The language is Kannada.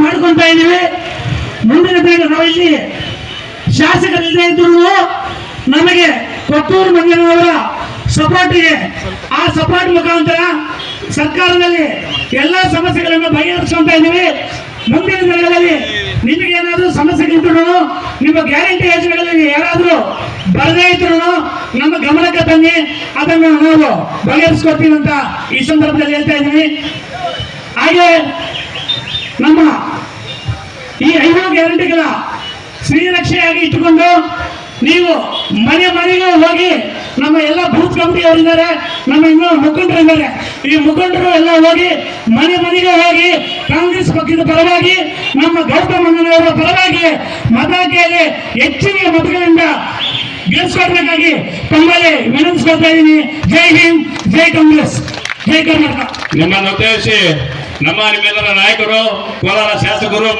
ಮಾಡ್ಕೊಂತ ಇದೀವಿ ಮುಂದಿನ ದಿನ ನಾವಿಲ್ಲಿ ಶಾಸಕರಿಲ್ಲದೆ ಇದ್ರು ನಮಗೆ ಕೊಟ್ಟೂರು ಮಂಜನವರ ಸಪೋರ್ಟಿಗೆ ಆ ಸಪೋರ್ಟ್ ಮುಖಾಂತರ ಸರ್ಕಾರದಲ್ಲಿ ಎಲ್ಲ ಸಮಸ್ಯೆಗಳನ್ನು ಬಗೆಹರಿಸ್ಕೊಂತ ಇದೀವಿ ಮುಂದಿನ ದಿನಗಳಲ್ಲಿ ನಿಮಗೆ ಏನಾದರೂ ಸಮಸ್ಯೆಗಳಿದ್ರು ನಿಮ್ಮ ಗ್ಯಾರಂಟಿ ಯೋಜನೆಗಳಲ್ಲಿ ಯಾರಾದರೂ ಬರದೇ ಇದ್ರು ನಮ್ಮ ಗಮನಕ್ಕೆ ತನ್ನಿ ಅದನ್ನು ನಾವು ಬಗೆಹರಿಸ್ಕೊಡ್ತೀವಿ ಅಂತ ಈ ಸಂದರ್ಭದಲ್ಲಿ ಹೇಳ್ತಾ ಇದ್ದೀನಿ. ಹಾಗೆ ನಮ್ಮ ಈ ಐನೂರು ಗ್ಯಾರಂಟಿಗಳ ಶ್ರೀರಕ್ಷೆಯಾಗಿ ಇಟ್ಟುಕೊಂಡು ನೀವು ಮನೆ ಮನೆಗೂ ಹೋಗಿ ನಮ್ಮ ಎಲ್ಲ ಬೂತ್ ಕಮಿಟಿ ಅವರಿದ್ದಾರೆ ನಮ್ಮ ಇನ್ನೂ ಮುಖಂಡರು ಇದ್ದಾರೆ. ಈ ಮುಖಂಡರು ಎಲ್ಲ ಹೋಗಿ ಮನೆ ಮನೆಗೆ ಹೋಗಿ ಕಾಂಗ್ರೆಸ್ ಪಕ್ಷದ ಪರವಾಗಿ, ನಮ್ಮ ಗೌತಮ್ ಅಣ್ಣನವರ ಪರವಾಗಿ ಮತ ಕೇಳಿ ಹೆಚ್ಚಿನ ಮತಗಳಿಂದ ಗೆಲ್ಲಿಸ್ಕೊಡ್ಬೇಕಾಗಿ ತಮ್ಮಲ್ಲಿ ವಿನಂತಿಸ್ಕೊಳ್ತಾ ಇದ್ದೀನಿ. ಜೈ ಹಿಂದ್, ಜೈ ಕಾಂಗ್ರೆಸ್, ಜೈ ಕರ್ನಾಟಕ. ನಿಮ್ಮನ್ನು ಉದ್ದೇಶಿಸಿ ನಮ್ಮ ನಿಮ್ಮೆಲ್ಲರ ನಾಯಕರು ಕೋಲಾರ ಶಾಸಕರು